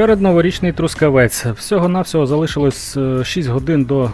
Передноворічний трускавець. Всього-навсього залишилось е, 6 годин до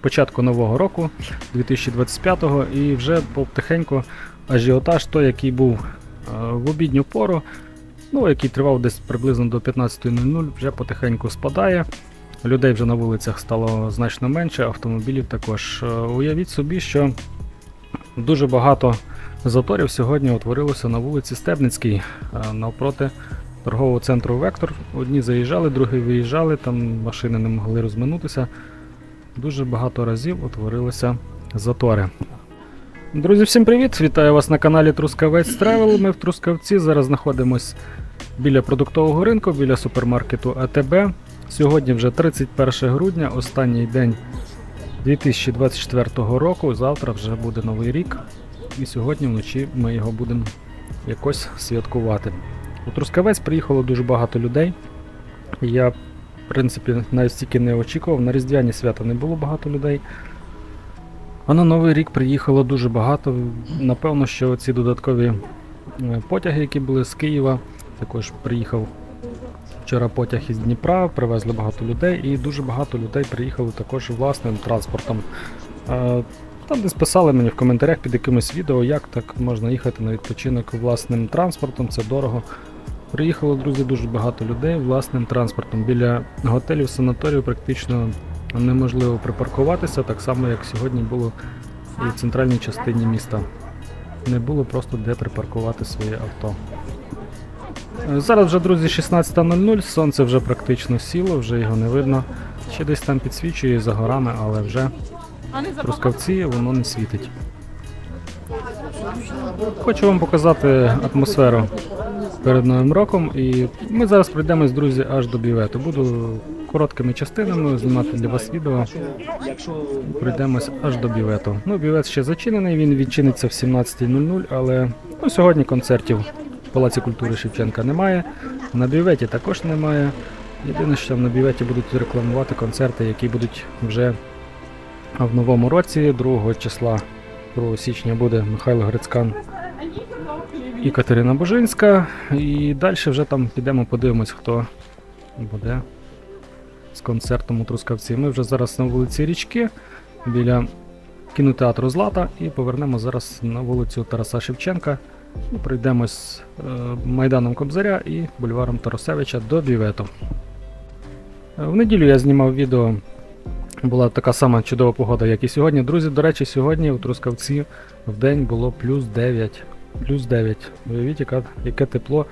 початку нового року 2025-го, і вже потихеньку ажіотаж, той, який був е, в обідню пору, ну, який тривав десь приблизно до 15.00, вже потихеньку спадає. Людей вже на вулицях стало значно менше, автомобілів також. Е, Уявіть собі, що дуже багато заторів сьогодні утворилося на вулиці Стебницькій е, навпроти торгового центру Вектор. Одні заїжджали, другі виїжджали, там машини не могли розминутися. Дуже багато разів утворилися затори. Друзі, всім привіт! Вітаю вас на каналі Трускавець Тревел. Ми в Трускавці зараз знаходимось біля продуктового ринку, біля супермаркету АТБ. Сьогодні вже 31 грудня, останній день 2024 року. Завтра вже буде новий рік. І сьогодні вночі ми його будемо якось святкувати. У Трускавець приїхало дуже багато людей. Я, в принципі, навіть стільки не очікував. На Різдвяні свята не було багато людей. А на Новий рік приїхало дуже багато. Напевно, що ці додаткові е, потяги, які були з Києва, також приїхав вчора потяг із Дніпра, привезли багато людей, і дуже багато людей приїхали також власним транспортом. Е, Там десь писали мені в коментарях під якимось відео, як так можна їхати на відпочинок власним транспортом, це дорого. Приїхало, друзі, дуже багато людей власним транспортом. Біля готелів, санаторію практично неможливо припаркуватися, так само як сьогодні було і в центральній частині міста. Не було просто де припаркувати своє авто. Зараз вже, друзі, 16.00, сонце вже практично сіло, вже його не видно. Ще десь там підсвічує за горами, але вже в Трускавці воно не світить. Хочу вам показати атмосферу перед Новим роком. І ми зараз пройдемось, друзі, аж до бювету. Буду короткими частинами знімати для вас відео. Пройдемось аж до бювету. Ну, бювет ще зачинений, він відчиниться в 17.00, але ну, сьогодні концертів в Палаці культури Шевченка немає. На бюветі також немає. Єдине, що на бюветі будуть рекламувати концерти, які будуть вже в новому році, 2 числа, 2 січня буде Михайло Грицькан і Катерина Божинська. І далі вже там підемо, подивимось, хто буде з концертом у Трускавці. Ми вже зараз на вулиці Річки біля кінотеатру Злата і повернемо зараз на вулицю Тараса Шевченка. І пройдемось е, Майданом Кобзаря і бульваром Тарасевича до Бювету. Е, В неділю я знімав відео. Була така сама чудова погода, як і сьогодні. Друзі, до речі, сьогодні у Трускавці в день було плюс 9. Плюс 9. Уявіть, яка, яке тепло.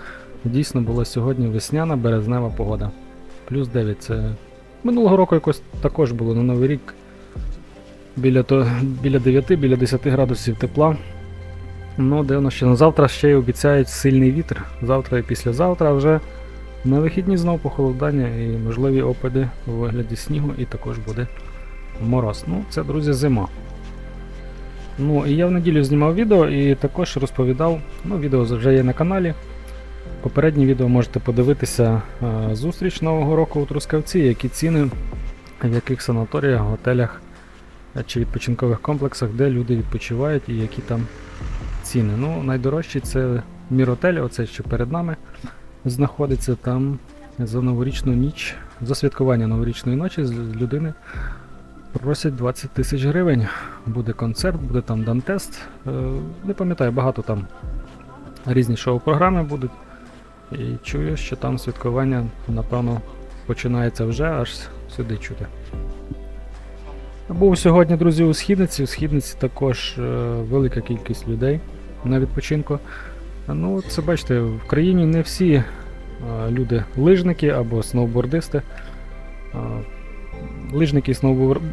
Дійсно була сьогодні весняна березнева погода. Плюс 9 це. Минулого року якось також було на Новий рік. Біля, то, біля 9, біля 10 градусів тепла. Ну, дивно, що на завтра ще й обіцяють сильний вітер. Завтра і післязавтра вже на вихідні знову похолодання і можливі опади у вигляді снігу, і також буде мороз. Ну, це, друзі, зима. Ну, і я в неділю знімав відео і також розповідав. Ну, відео вже є на каналі. Попереднє відео можете подивитися е, зустріч Нового року у Трускавці, які ціни, в яких санаторіях, готелях е, чи відпочинкових комплексах, де люди відпочивають і які там ціни. Ну, найдорожчий це Міротель, оце що перед нами знаходиться там за новорічну ніч, за святкування новорічної ночі з людини просять 20 тисяч гривень. Буде концерт, буде там дантест. Е, Не пам'ятаю, багато там різні шоу-програми будуть. І чую, що там святкування, напевно, починається вже аж сюди чути. Був сьогодні, друзі, у східниці. У східниці також е, велика кількість людей на відпочинку. Ну, це бачите, в країні не всі е, люди лижники або сноубордисти. Лижники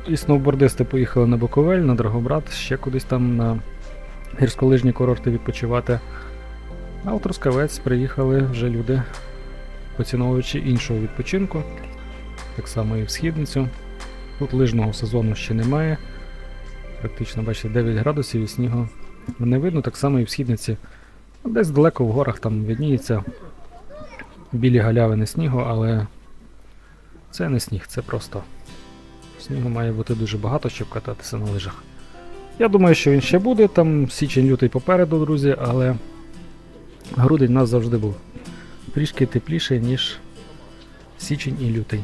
і, сноубордисти поїхали на Буковель, на Драгобрат, ще кудись там на гірськолижні курорти відпочивати. А у Трускавець приїхали вже люди, поціновуючи іншого відпочинку. Так само і в східницю. Тут лижного сезону ще немає. Практично, бачите, 9 градусів і снігу не видно, так само і в східниці. Десь далеко в горах там видніється білі галявини снігу, але це не сніг, це просто снігу має бути дуже багато, щоб кататися на лижах. Я думаю, що він ще буде, там січень-лютий попереду, друзі, але грудень у нас завжди був трішки тепліший, ніж січень і лютий.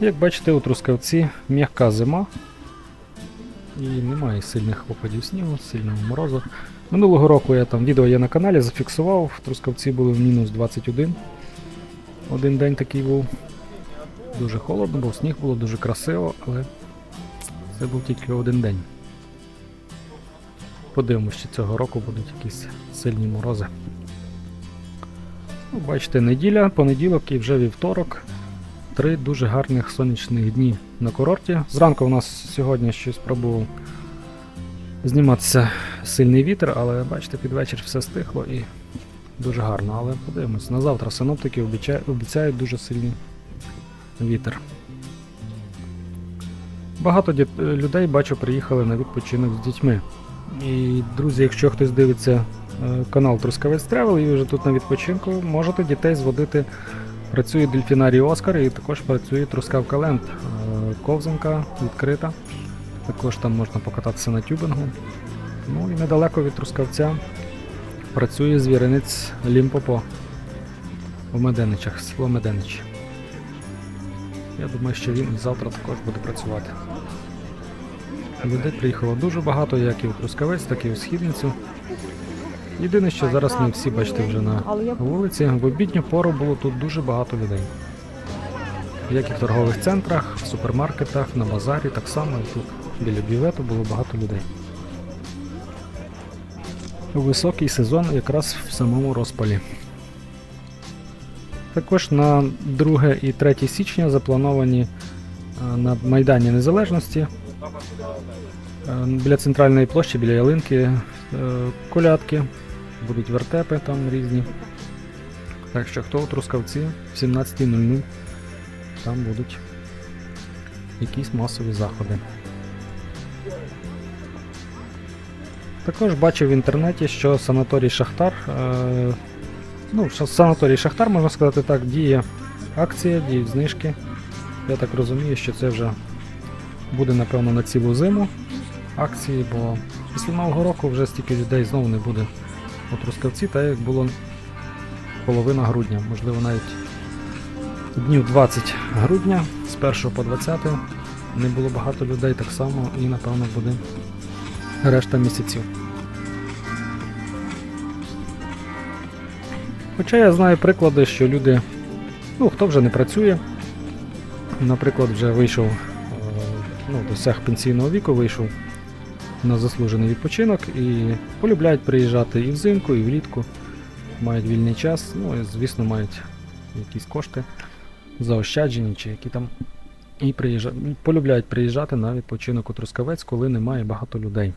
Як бачите, у Трускавці м'яка зима. І немає сильних опадів снігу, сильного морозу. Минулого року я там відео є на каналі, зафіксував. В Трускавці були в мінус 21. Один день такий був. Дуже холодно, бо сніг було дуже красиво, але це був тільки один день. Подивимось, чи цього року будуть якісь сильні морози. Ну, бачите, неділя, понеділок і вже вівторок. Три дуже гарних сонячних дні на курорті. Зранку у нас сьогодні щось пробував зніматися сильний вітер, але бачите, під вечір все стихло і дуже гарно. Але подивимось, на завтра синоптики обіцяють дуже сильний вітер. Багато е, людей бачу приїхали на відпочинок з дітьми. І, друзі, якщо хтось дивиться е, канал Трускавець Тревел і вже тут на відпочинку, можете дітей зводити. Працює дельфінарій Оскар і також працює Трускавка Ленд. Е, Ковзанка відкрита. Також там можна покататися на тюбингу. Ну і недалеко від Трускавця працює звіринець Лімпопо у Меденичах, село Меденич. Я думаю, що він завтра також буде працювати. Людей приїхало дуже багато, як і у Трускавець, так і у Східницю. Єдине, що зараз не всі бачите вже на вулиці. В обідню пору було тут дуже багато людей. Як і в торгових центрах, в супермаркетах, на базарі, так само і тут біля бювету було багато людей. Високий сезон якраз в самому розпалі. Також на 2 і 3 січня заплановані е, на Майдані Незалежності е, біля центральної площі, біля ялинки, е, колядки, будуть вертепи там різні. Так що хто у Трускавці в 17.00 там будуть якісь масові заходи. Також бачив в інтернеті, що санаторій Шахтар. Ну, санаторій Шахтар, можна сказати так, діє акція, діють знижки. Я так розумію, що це вже буде, напевно, на цілу зиму акції, бо після Нового року вже стільки людей знову не буде у Трускавці, так як було половина грудня, можливо навіть днів 20 грудня з 1 по 20 не було багато людей так само і напевно буде решта місяців. Хоча я знаю приклади, що люди, ну хто вже не працює, наприклад, вже вийшов, е, ну, досяг пенсійного віку, вийшов на заслужений відпочинок і полюбляють приїжджати і взимку, і влітку. Мають вільний час, ну і звісно мають якісь кошти заощаджені чи які там. І приїжджа... полюбляють приїжджати на відпочинок у Трускавець, коли немає багато людей.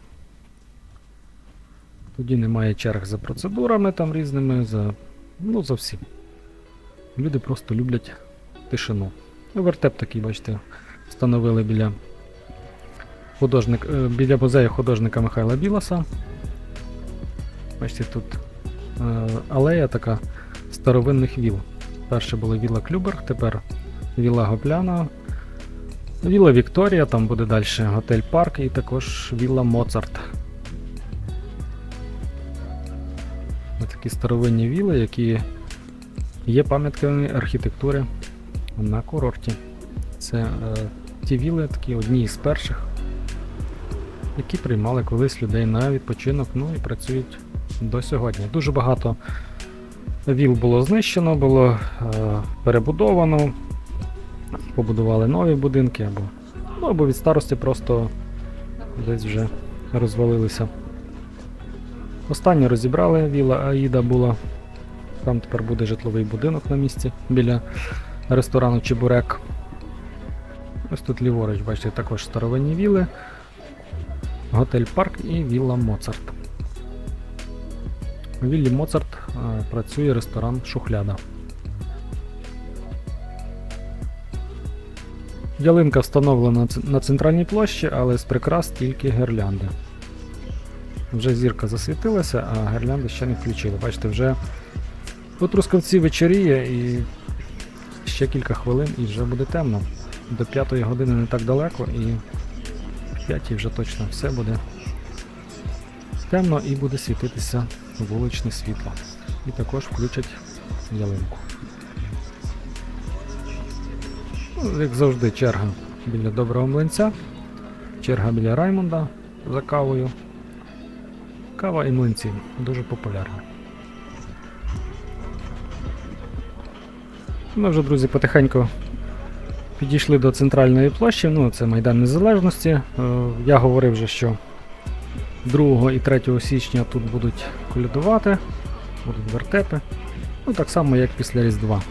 Тоді немає черг за процедурами там різними, за, ну, за всім. Люди просто люблять тишину. Ну, Вертеп такий, бачите, встановили біля художник, е, біля музею художника Михайла Біласа. Бачите, тут е, алея така старовинних віл. Перше була віла Клюберг, тепер віла Гопляна, віла Вікторія, там буде далі готель Парк і також віла Моцарт. Такі старовинні віли, які є пам'ятками архітектури на курорті. Це е, ті віли, такі одні з перших, які приймали колись людей на відпочинок, ну і працюють до сьогодні. Дуже багато віл було знищено, було е, перебудовано, побудували нові будинки, або, ну, або від старості просто десь вже розвалилися. Останнє розібрали, віла Аїда була. Там тепер буде житловий будинок на місці біля ресторану Чебурек. Ось тут ліворуч, бачите, також старовинні віли, готель Парк і вілла Моцарт. У віллі Моцарт е, працює ресторан Шухляда. Ялинка встановлена на центральній площі, але з прикрас тільки гірлянди. Вже зірка засвітилася, а гірлянди ще не включили. Бачите, вже у Трускавці вечоріє і ще кілька хвилин і вже буде темно. До 5 години не так далеко і в 5 вже точно все буде темно і буде світитися вуличне світло. І також включать ялинку. Ну, Як завжди, черга біля доброго млинця, черга біля Раймонда за кавою. Кава і млинці дуже популярні. Ми вже, друзі, потихеньку підійшли до центральної площі, ну це Майдан Незалежності. Е, Я говорив вже, що 2 і 3 січня тут будуть колядувати, будуть вертепи. Ну так само, як після Різдва.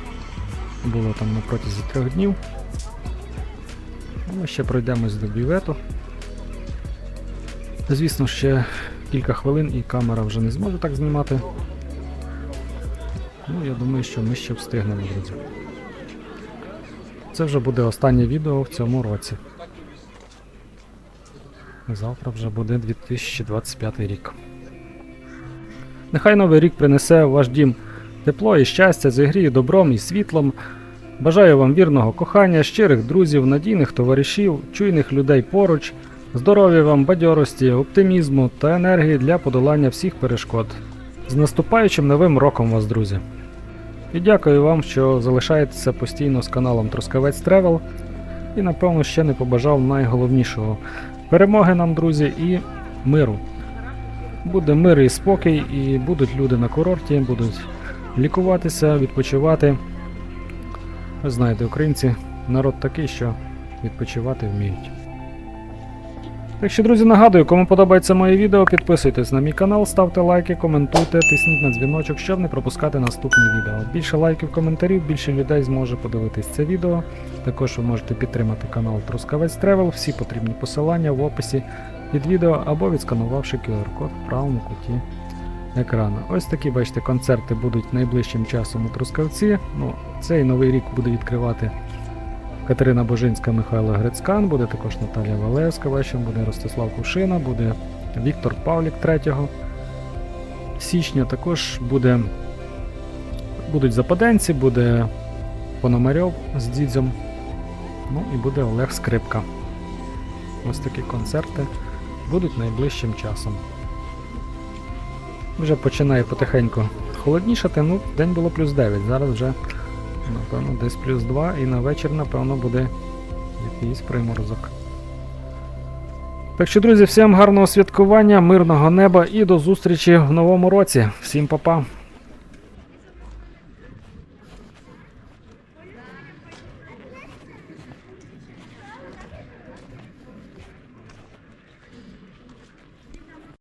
Було там на протязі трьох днів. Ми ще пройдемось до бювету. Звісно, ще кілька хвилин і камера вже не зможе так знімати. Ну, я думаю, що ми ще встигнемо, друзі. Це вже буде останнє відео в цьому році. Завтра вже буде 2025 рік. Нехай новий рік принесе у ваш дім тепло і щастя, зігріє добром і світлом. Бажаю вам вірного кохання, щирих друзів, надійних товаришів, чуйних людей поруч, здоров'я вам, бадьорості, оптимізму та енергії для подолання всіх перешкод. З наступаючим новим роком вас, друзі! І дякую вам, що залишаєтеся постійно з каналом Трускавець Тревел. І напевно ще не побажав найголовнішого перемоги нам, друзі, і миру. Буде мир і спокій, і будуть люди на курорті, будуть лікуватися, відпочивати. Ви знаєте, українці народ такий, що відпочивати вміють. Так що, друзі, нагадую, кому подобається моє відео, підписуйтесь на мій канал, ставте лайки, коментуйте, тисніть на дзвіночок, щоб не пропускати наступні відео. Більше лайків, коментарів, більше людей зможе подивитись це відео. Також ви можете підтримати канал Трускавець Тревел, всі потрібні посилання в описі під відео або відсканувавши QR-код в правому куті екрану. Ось такі, бачите, концерти будуть найближчим часом у Трускавці. Ну, цей новий рік буде відкривати Катерина Божинська, Михайло Грицькан, буде також Наталія Валевська, бачимо, буде Ростислав Кушина, буде Віктор Павлік 3 січня. Також буде, будуть западенці, буде Пономарьов з дідзем. Ну і буде Олег Скрипка. Ось такі концерти будуть найближчим часом. Вже починає потихеньку холоднішати, ну, день було плюс 9, зараз вже, напевно, десь плюс 2 і на вечір, напевно, буде якийсь приморозок. Так що, друзі, всім гарного святкування, мирного неба і до зустрічі в новому році. Всім па-па!